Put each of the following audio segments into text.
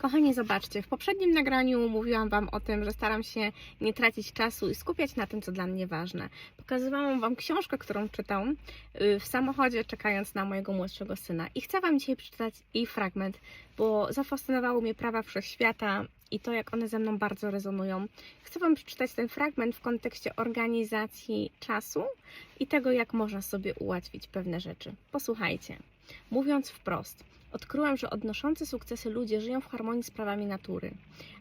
Kochani, zobaczcie, w poprzednim nagraniu mówiłam Wam o tym, że staram się nie tracić czasu i skupiać na tym, co dla mnie ważne. Pokazywałam Wam książkę, którą czytam y, w samochodzie, czekając na mojego młodszego syna. I chcę Wam dzisiaj przeczytać jej fragment, bo zafascynowały mnie prawa wszechświata i to, jak one ze mną bardzo rezonują. Chcę Wam przeczytać ten fragment w kontekście organizacji czasu i tego, jak można sobie ułatwić pewne rzeczy. Posłuchajcie. Mówiąc wprost, odkryłem, że odnoszący sukcesy ludzie żyją w harmonii z prawami natury,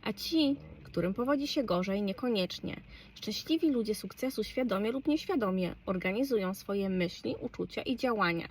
a ci, którym powodzi się gorzej, niekoniecznie. Szczęśliwi ludzie sukcesu świadomie lub nieświadomie organizują swoje myśli, uczucia i działania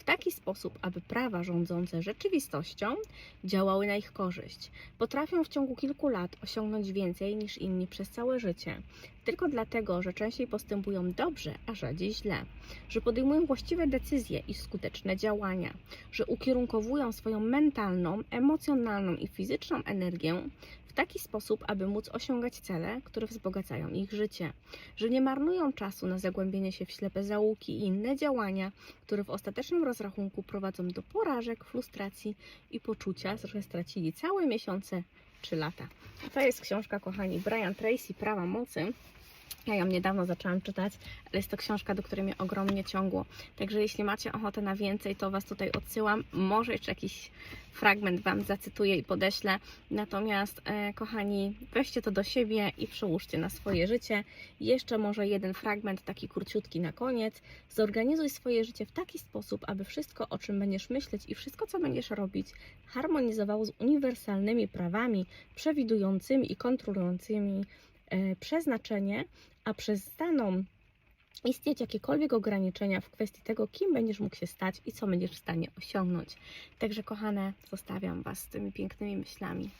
w taki sposób, aby prawa rządzące rzeczywistością działały na ich korzyść. Potrafią w ciągu kilku lat osiągnąć więcej niż inni przez całe życie, tylko dlatego, że częściej postępują dobrze, a rzadziej źle, że podejmują właściwe decyzje i skuteczne działania, że ukierunkowują swoją mentalną, emocjonalną i fizyczną energię w taki sposób, aby móc osiągać cele, które wzbogacają ich życie, że nie marnują czasu na zagłębienie się w ślepe zaułki i inne działania, które w ostatecznym rozrachunku prowadzą do porażek, frustracji i poczucia, że stracili całe miesiące czy lata. To jest książka, kochani, Brian Tracy, Prawa Mocy. Ja ją niedawno zaczęłam czytać, ale jest to książka, do której mnie ogromnie ciągło. Także jeśli macie ochotę na więcej, to Was tutaj odsyłam. Może jeszcze jakiś fragment Wam zacytuję i podeślę. Natomiast, e, kochani, weźcie to do siebie i przełóżcie na swoje życie. Jeszcze może jeden fragment, taki króciutki na koniec. Zorganizuj swoje życie w taki sposób, aby wszystko, o czym będziesz myśleć i wszystko, co będziesz robić, harmonizowało z uniwersalnymi prawami przewidującymi i kontrolującymi przeznaczenie, a przestaną istnieć jakiekolwiek ograniczenia w kwestii tego, kim będziesz mógł się stać i co będziesz w stanie osiągnąć. Także, kochane, zostawiam Was z tymi pięknymi myślami.